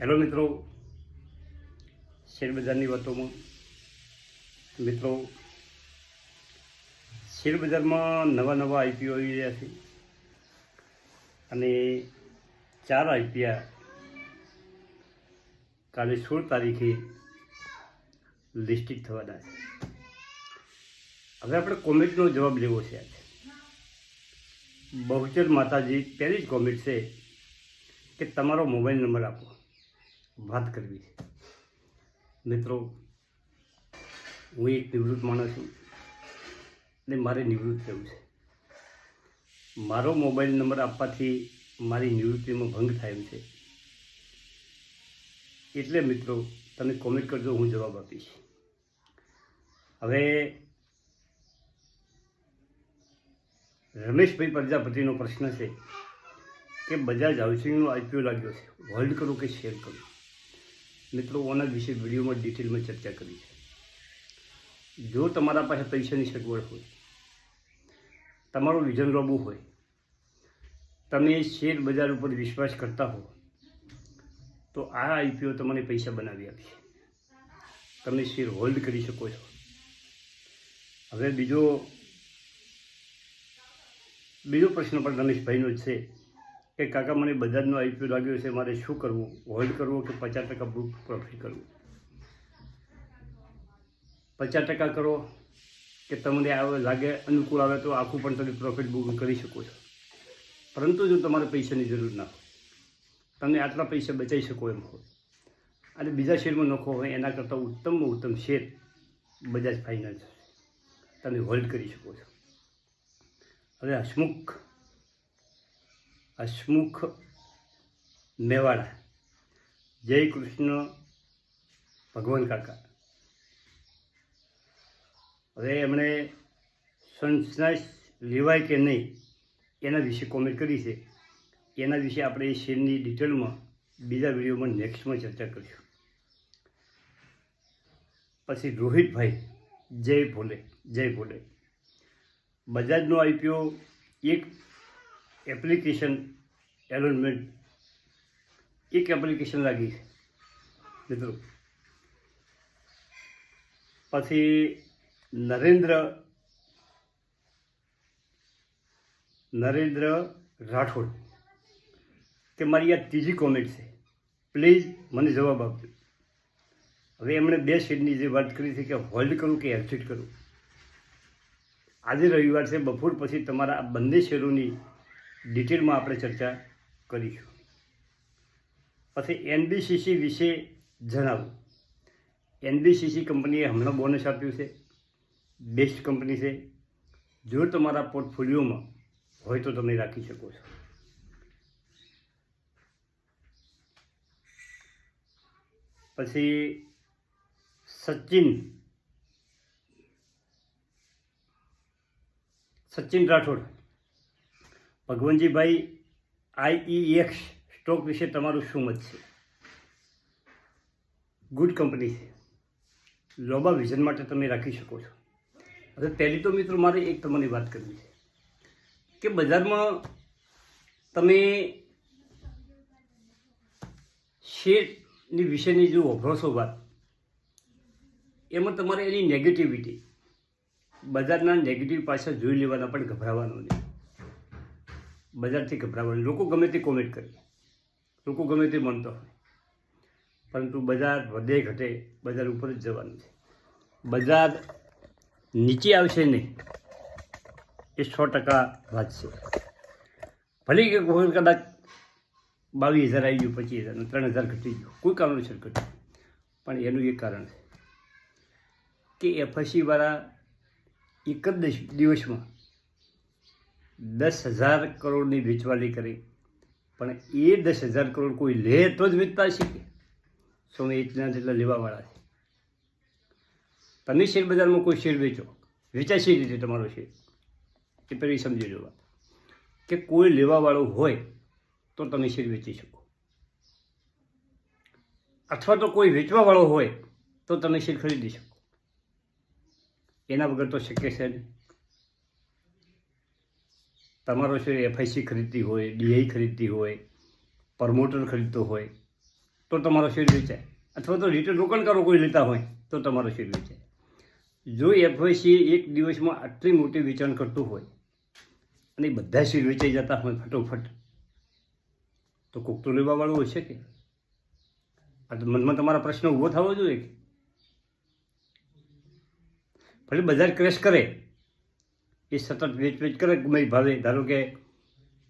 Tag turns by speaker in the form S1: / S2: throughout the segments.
S1: Hello મિત્રો. શેરબજારની વાતોમાં. મિત્રો, શેરબજારમાં નવા નવા આઈપીઓ આવી રહ્યા છે. અને ચાર આઈપીઆ કાલે સોળ તારીખે લિસ્ટિક થવાના છે. હવે આપણે કોમેન્ટનો જવાબ લેવો છે આજે. બહુચર માતાજી પહેલી જ કોમેન્ટ છે કે તમારો મોબાઈલ નંબર આપો. વાત કરવી. છે મિત્રો, હું એક નિવૃત્ત માણસ છું ને મારે નિવૃત્ત થવું છે. મારો મોબાઈલ નંબર આપવાથી મારી નિવૃત્તિમાં ભંગ થાય છે. એટલે મિત્રો, તમે કોમેન્ટ કરજો, હું જવાબ આપીશ. હવે, રમેશભાઈ પ્રજાપતિનો પ્રશ્ન છે કે, બજાજ હાઉસિંગનો આઈપીઓ લાગ્યો છે. હોલ્ડ કરું કે શેર કરું? મિત્રો, ઓના વિશે વિડીયોમાં ડિટેલમાં ચર્ચા કરી છે. જો તમારા પાસે પૈસાની સગવડ હોય, તમારું વિઝન રોબું હોય, તમે શેર બજાર ઉપર વિશ્વાસ કરતા હો, તો આ આઈપીઓ તમને પૈસા બનાવી આપશે. તમે શેર હોલ્ડ કરી શકો છો. હવે બીજો બીજો પ્રશ્ન પણ રમેશભાઈનો છે. કે કાકા, મને બજાજનો આઈપીઓ લાગ્યો છે, મારે શું કરવું? હોલ્ડ કરવો કે પચાસ ટકા બુક પ્રોફિટ કરવું? પચાસ ટકા કરો કે તમને આવે લાગે, અનુકૂળ આવે તો આખું પણ તમે પ્રોફિટ બુક કરી શકો છો. પરંતુ જો તમારે પૈસાની જરૂર ના હોય, તમને આટલા પૈસા બચાવી શકો એમ હોય, અને બીજા શેરમાં નખો હોય, એના કરતાં ઉત્તમમાં ઉત્તમ શેર બજાજ ફાઇનાન્સ તમે હોલ્ડ કરી શકો છો. હવે હસમુખ હસમુખ મેવાડા. જય કૃષ્ણ, ભગવાન કાકા. હવે એમણે સનસ્નાઇસ લેવાય કે નહીં, એના વિશે કોમેન્ટ કરી છે. એના વિશે આપણે એ શેરની ડિટેલમાં બીજા વિડીયોમાં નેક્સ્ટમાં ચર્ચા કરીશું. પછી રોહિતભાઈ, જય ભોલે જય ભોલે. બજાજનો આઈપીઓ એક એપ્લિકેશન એલોનમેન્ટ એક એપ્લિકેશન લાગી મિત્રો. પછી નરેન્દ્ર નરેન્દ્ર રાઠોડ. તે મારી આ ત્રીજી કોમેન્ટ છે. પ્લીઝ મને જવાબ આપજો. હવે એમણે બે શેડની જે વાત કરી છે કે હોલ્ડ કરું કે એક્ઝિટ કરું? આજે રવિવાર છે, બપોર પછી તમારા આ બંને શેરોની ડિટેલમાં આપણે ચર્ચા કરીશું. પછી એનબીસીસી વિશે જણાવો. એનબીસીસી કંપનીએ હમણાં બોનસ આપ્યું છે. બેસ્ટ કંપની છે. જો તમારા પોર્ટફોલિયોમાં હોય તો તમે રાખી શકો છો. પછી સચિન. સચિન રાઠોડ. ભગવંતજીભાઈ આઈઈએક્સ સ્ટોક વિશે તમારું શું મત છે? ગુડ કંપની છે. લોબા વિઝન માટે તમે રાખી શકો છો. હવે પહેલી તો મિત્રો મારે એક તમને વાત કરવી છે કે બજારમાં તમે શેરની વિશેની જો વપરો વાત, એમાં તમારે એની નેગેટિવિટી બજારના નેગેટિવ પાછળ જોઈ લેવાના પણ ગભરાવાનું નહીં. બજારથી ગભરાવાનું લોકો ગમે તે કોમેન્ટ કરે. લોકો ગમે તે માનતો હોય. પરંતુ બજાર વધે ઘટે બજાર ઉપર જ જવાનું છે. બજાર નીચે આવશે નહીં. એ સો ટકા વાત છે. ભલે કે કોઈ કદાચ બાવીસ હજાર આવી ગયું, પચીસ હજાર ત્રણ હજાર ઘટી ગયું. કોઈ કારણોસર ઘટ્યું. પણ એનું એક કારણ છે. કે એફએસસીવાળા એક જ દિવસમાં દસ હજાર કરોડની વેચવાલી કરી. પણ એ દસ હજાર કરોડ કોઈ લે તો જ વેચતા શીખે. સોમે એટલા જેટલા લેવાવાળા છે. તમે શેર બજારમાં કોઈ શેર વેચો. વેચાશે રીતે તમારો શેર? એ પહેલી સમજી લો વાત. કે કોઈ લેવાવાળું હોય તો તમે શેર વેચી શકો. અથવા તો કોઈ વેચવાવાળો હોય તો તમે શેર ખરીદી શકો. એના વગર તો શક્ય છે નહીં. તમારો શેર એફઆઈસી ખરીદતી હોય ડીઆઈ ખરીદતી હોય પ્રમોટર ખરીદતો હોય, તો તમારો શેર વેચાય. અથવા તો રિટેલ રોકાણકારો કોઈ લેતા હોય, તો તમારો શેર વેચાય. જો એફઆઈસી એક દિવસમાં આટલી મોટી વેચાણ કરતું હોય, અને બધા શેર વેચાઈ જતા હોય ફટોફટ, તો કોક તો લેવાવાળું હશે કે? આ તો મનમાં તમારા પ્રશ્ન ઊભો થવો જોઈએ ભલે બજાર ક્રેશ કરે એ સતત વેચ વેચ કરે ગમે ભાવે? ધારો કે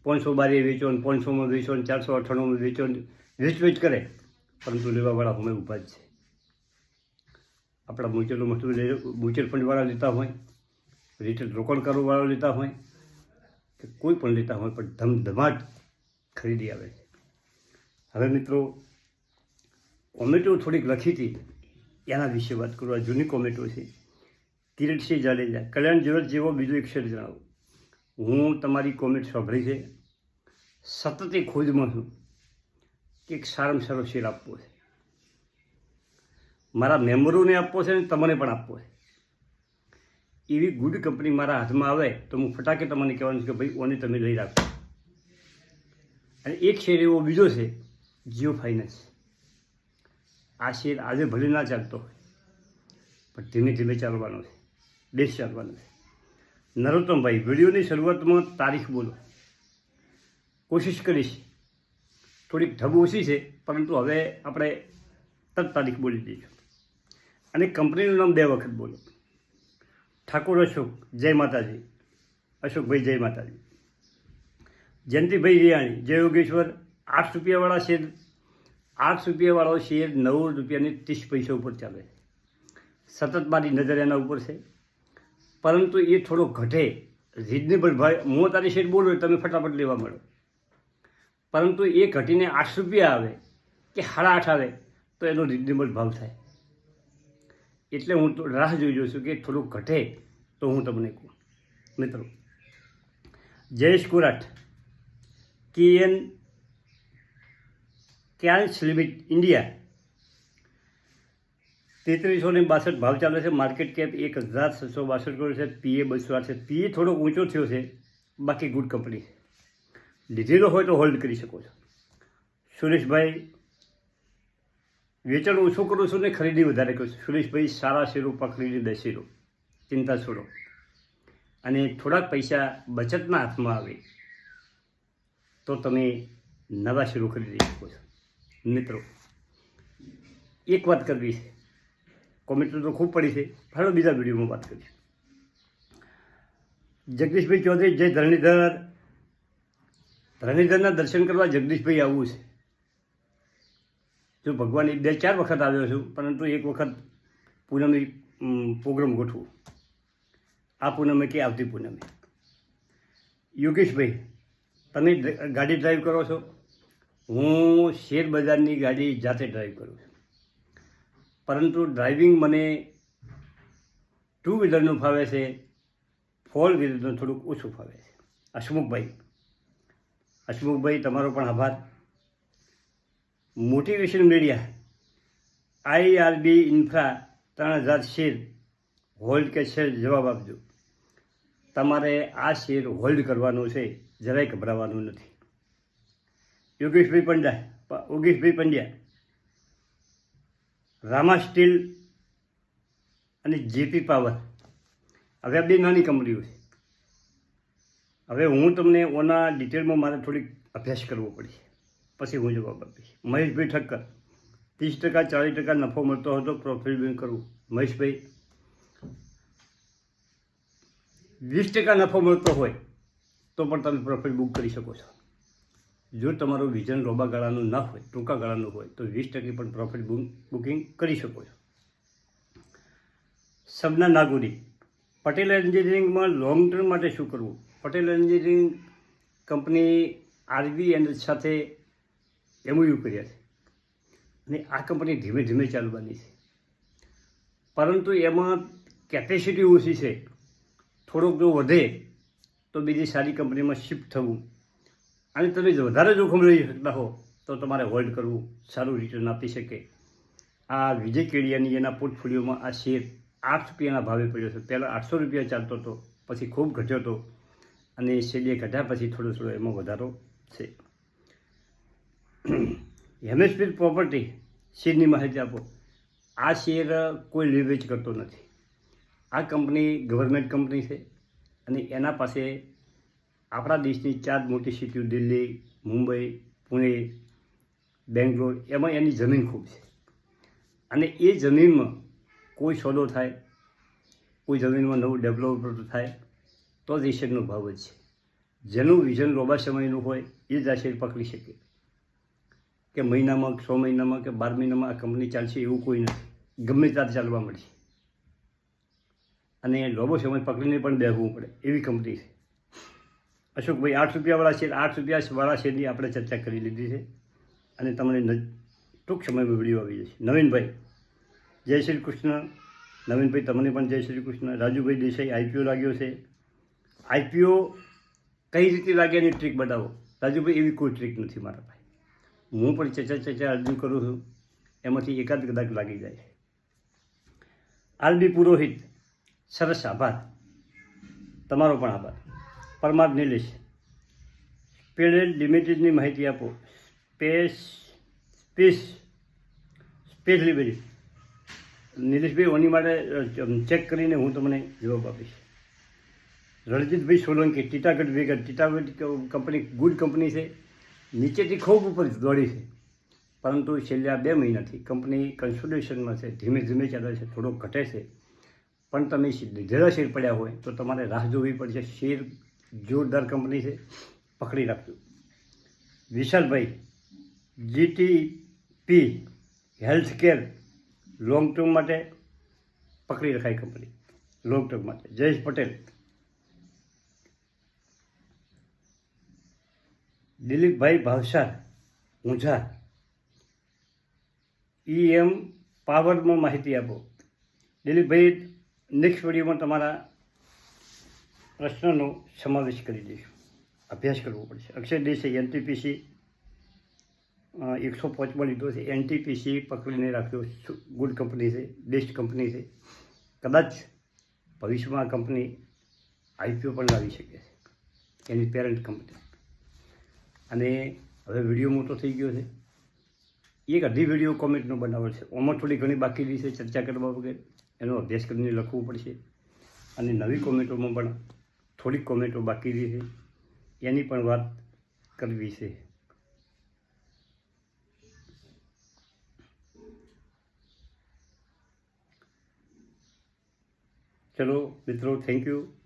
S1: પાંચસો બારે વેચો ને પાંચસોમાં વેચો ને ચારસો અઠ્ઠાણુંમાં વેચો ને વેચ વેચ કરે. પરંતુ લેવાવાળા અમે ઊભા જ છે. આપણા મ્યુચ્યુઅલ મ્યુચ્યુઅલ ફંડવાળા લેતા હોય રિટેલ રોકાણકારોવાળા લેતા હોય, કે કોઈ પણ લેતા હોય, પણ ધમધમાટ ખરીદી આવે છે. હવે મિત્રો કોમેટો થોડીક લખી હતી. એના વિશે વાત કરું. આ જૂની કોમેટો છે. કિરીટસિંહ જાડેજા. કલ્યાણ જીવન જેવો બીજો એક શેર જણાવો. હું તમારી કોમેન્ટ સાંભળી છે. સતત એ ખોજમાં છું કે એક સારામાં સારો શેર આપવો છે. મારા મેમ્બરોને આપવો છે અને તમને પણ આપવો છે. એવી ગુડ કંપની મારા હાથમાં આવે તો હું ફટાકે તમને કહેવાનું છે કે ભાઈ, ઓને તમે લઈ રાખો. અને એક શેર એવો બીજો છે, જીઓ ફાઇનાન્સ. આ શેર આજે ભલે ના ચાલતો હોય, પણ ધીમે ધીમે ચાલવાનો છે. દેશ ચાલવાનો નરોત્તમભાઈ, વિડીયોની શરૂઆતમાં તારીખ બોલો. કોશિશ કરીશ. થોડીક ઢબ ઓછી છે, પરંતુ હવે આપણે તત તારીખ બોલી દઈશું અને કંપનીનું નામ બે વખત બોલો. ઠાકોર અશોક, જય માતાજી. અશોકભાઈ, જય માતાજી. જયંતિભાઈ રિયાણી, જય યોગેશ્વર. આઠ રૂપિયાવાળા શેર, આઠ રૂપિયાવાળો શેર નવ રૂપિયાની ત્રીસ પૈસા ઉપર ચાલે. સતત મારી નજર એના ઉપર છે. પરંતુ એ થોડો ઘટે. રિઝનેબલ ભાઈ હું તારી શેઠ બોલું તમે ફટાફટ લેવા મળો. પરંતુ એ ઘટીને આઠ રૂપિયા આવે કે સાડા આઠ આવે, તો એનો રિઝનેબલ ભાવ થાય. એટલે હું રાહ જોઈ જોઉં છું કે થોડુંક ઘટે તો હું તમને કહું. મિત્રો, જયેશ કોરાટ, કેએન ક્યાન્સ લિમિટ ઇન્ડિયા તેત્રીસો ને બાસઠ ભાવ ચાલે છે. માર્કેટ કેપ એક હજાર છસો બાસઠ કરોડ છે. પીએ બસો આઠ છે. પીએ થોડોક ઊંચો થયો છે. બાકી ગુડ કંપની લીધેલો હોય તો હોલ્ડ કરી શકો છો. સુરેશભાઈ, વેચાણ ઓછું કરું છું ને ખરીદી વધારે કરું છું? સુરેશભાઈ, સારા શેરો પકડીને દસેરો ચિંતા છોડો. અને થોડાક પૈસા બચતના હાથમાં આવે તો તમે નવા શેરો ખરીદી શકો છો. મિત્રો, એક વાત કરવી છે. કોમેન્ટ તો ખૂબ પડી છે. ફાળો બીજા વિડીયોમાં વાત કરીશ. જગદીશભાઈ ચૌધરી, જય ધરણીધર. ધરણીધરના દર્શન કરવા જગદીશભાઈ આવવું છે. જો ભગવાન બે ચાર વખત આવ્યો છું, પરંતુ એક વખત પૂનમે પ્રોગ્રામ ગોઠવું. આ પૂનમે કે આવતી પૂનમે. યોગેશભાઈ, તમે ગાડી ડ્રાઈવ કરો છો? હું શેર બજારની ગાડી જાતે ડ્રાઈવ કરું છું. પરંતુ ડ્રાઇવિંગ મને ટુ વ્હીલરનું ફાવે છે ફોર વ્હીલરનું થોડુંક ઓછું ફાવે છે. હસમુખભાઈ હસમુખભાઈ, તમારો પણ આભાર. મોટિવેશન મીડિયા આઈઆરબી ઇન્ફ્રા ત્રણ હજાર શેર હોલ્ડ કે શેર જવાબ આપજો. તમારે આ શેર હોલ્ડ કરવાનો છે, જરાય ગભરાવાનું નથી. યોગેશભાઈ પંડ્યા યોગેશભાઈ પંડ્યા રામા સ્ટીલ અને જેપી પાવર. હવે આ બે નાની કંપનીઓ છે. હવે હું તમને ઓના ડિટેલમાં મારે થોડીક અભ્યાસ કરવો પડશે પછી હું જવાબ આપીશ. મહેશભાઈ ઠક્કર. ત્રીસ ટકા, ચાલીસ ટકા નફો મળતો હતો પ્રોફિટ બેન કરવું. મહેશભાઈ, વીસ ટકા નફો મળતો હોય તો પણ તમે પ્રોફિટ બુક કરી શકો છો. જો તમારું વિઝન લાંબા ગાળાનું ન હોય, ટૂંકા ગાળાનું હોય, તો વીસ ટકી પણ પ્રોફિટ બુકિંગ કરી શકો છો. સબના નાગુરી, પટેલ એન્જિનિયરિંગમાં લોંગ ટર્મ માટે શું કરવું? Patel engineering company RB and સાથે એમઓયુ કર્યા છે. અને આ કંપની ધીમે ધીમે ચાલવાની છે. પરંતુ એમાં કેપેસિટી ઓછી છે. થોડોક જો વધે, તો બીજી સારી કંપનીમાં શિફ્ટ થવું અને તમે વધારે જોખમ લઈ શકતા હો, તો તમારે હોલ્ડ કરવું સારું રિટર્ન આપી શકે. આ વિજય કેડિયાની એના પોર્ટફોલિયોમાં આ શેર આઠ રૂપિયાના ભાવે પડ્યો છે. પહેલાં આઠસો રૂપિયા ચાલતો હતો, પછી ખૂબ ઘટ્યો હતો અને શેરીએ ઘટ્યા પછી થોડો થોડો એમાં વધારો છે. હેમેસ્પીડ પ્રોપર્ટી શેરની માહિતી આપો? આ શેર કોઈ લેવેચ કરતો નથી. આ કંપની ગવર્મેન્ટ કંપની છે અને એના પાસે આપણા દેશની ચાર મોટી સિટીઓ દિલ્હી, મુંબઈ, પુણે, બેંગ્લોર, એમાં એની જમીન ખૂબ છે. અને એ જમીનમાં કોઈ સોદો થાય, કોઈ જમીનમાં નવું ડેવલપમેન્ટ થાય, તો જ એશિયનનો ભાવ જ છે. જેનું વિઝન લાંબા સમયનું હોય, એ જ આ શેર પકડી શકે. કે મહિનામાં, છ મહિનામાં કે બાર મહિનામાં આ કંપની ચાલશે એવું કોઈ નથી. ગમે ત્યારે ચાલવા મળશે. અને લાંબો સમય પકડીને પણ બેસવું પડે, એવી કંપની છે. અશોકભાઈ આઠ રૂપિયાવાળા શેર આઠ રૂપિયાવાળા શેરની આપણે ચર્ચા કરી લીધી છે. અને તમને ટૂંક સમયમાં વીડિયો આવી જશે. નવીનભાઈ, જય શ્રી કૃષ્ણ. નવીનભાઈ, તમને પણ જય શ્રી કૃષ્ણ. રાજુભાઈ દેસાઈ આઈપીઓ લાગ્યો છે. આઈપીઓ કઈ રીતે લાગે એની ટ્રીક બતાવો. રાજુભાઈ, એવી કોઈ ટ્રીક નથી મારા ભાઈ હું પણ ચર્ચા ચર્ચા અરજી કરું છું. એમાંથી એકાદ કદાચ લાગી જાય. આરબી પુરોહિત, સરસ આભાર. તમારો પણ આભાર. પરમાર નિલેશ. સ્પેડેડ લિમિટેડની માહિતી આપો. Space space space limited. નિલેશભાઈ, ઓની માટે ચેક કરીને હું તમને જવાબ આપીશ. રણજીતભાઈ Solanki, Titagarh wagon Titagarh company, good company છે. નીચેથી ખૂબ ઉપર દોડી છે. પરંતુ છેલ્લા બે મહિનાથી કંપની કન્સોલિડેશનમાં છે. ધીમે ધીમે ચાલે છે. થોડો ઘટે છે. પણ તમે લીધેલા શેર પડ્યા હોય તો તમારે રાહ જોવી પડશે. શેર જોરદાર કંપની છે, પકડી રાખજો. વિશાલભાઈ GTP health care long term માટે પકડી રખાય કંપની લોંગ ટર્મ માટે. જયેશ પટેલ, દિલીપભાઈ ભાવસાર ઊંઝા એમ પાવરમાં માહિતી આપો. દિલીપભાઈ નેક્સ્ટ વિડીયોમાં તમારા પ્રશ્નનો સમાવેશ કરી દઈશું. અભ્યાસ કરવો પડશે. અક્ષય દેસાઈ એનટીપીસી એકસો પાંચમાં લીધો છે. એનટીપીસી પકડીને રાખ્યો ગુડ કંપની છે બેસ્ટ કંપની છે. કદાચ ભવિષ્યમાં આ કંપની આઈપીઓ પણ લાવી શકે છે. એની પેરેન્ટ કંપની અને હવે વીડિયો મોટો થઈ ગયો છે. એક અઢી વીડિયો કોમેન્ટનો બનાવેલ છે. ઓમાં થોડી ઘણી બાકી રહી છે ચર્ચા કરવા વગર. એનો અભ્યાસ કરીને લખવું પડશે. અને નવી કોમેન્ટોમાં પણ થોડીક કોમેન્ટો બાકી રહી છે. એની પણ વાત કરવી છે. ચલો મિત્રો થેન્ક યુ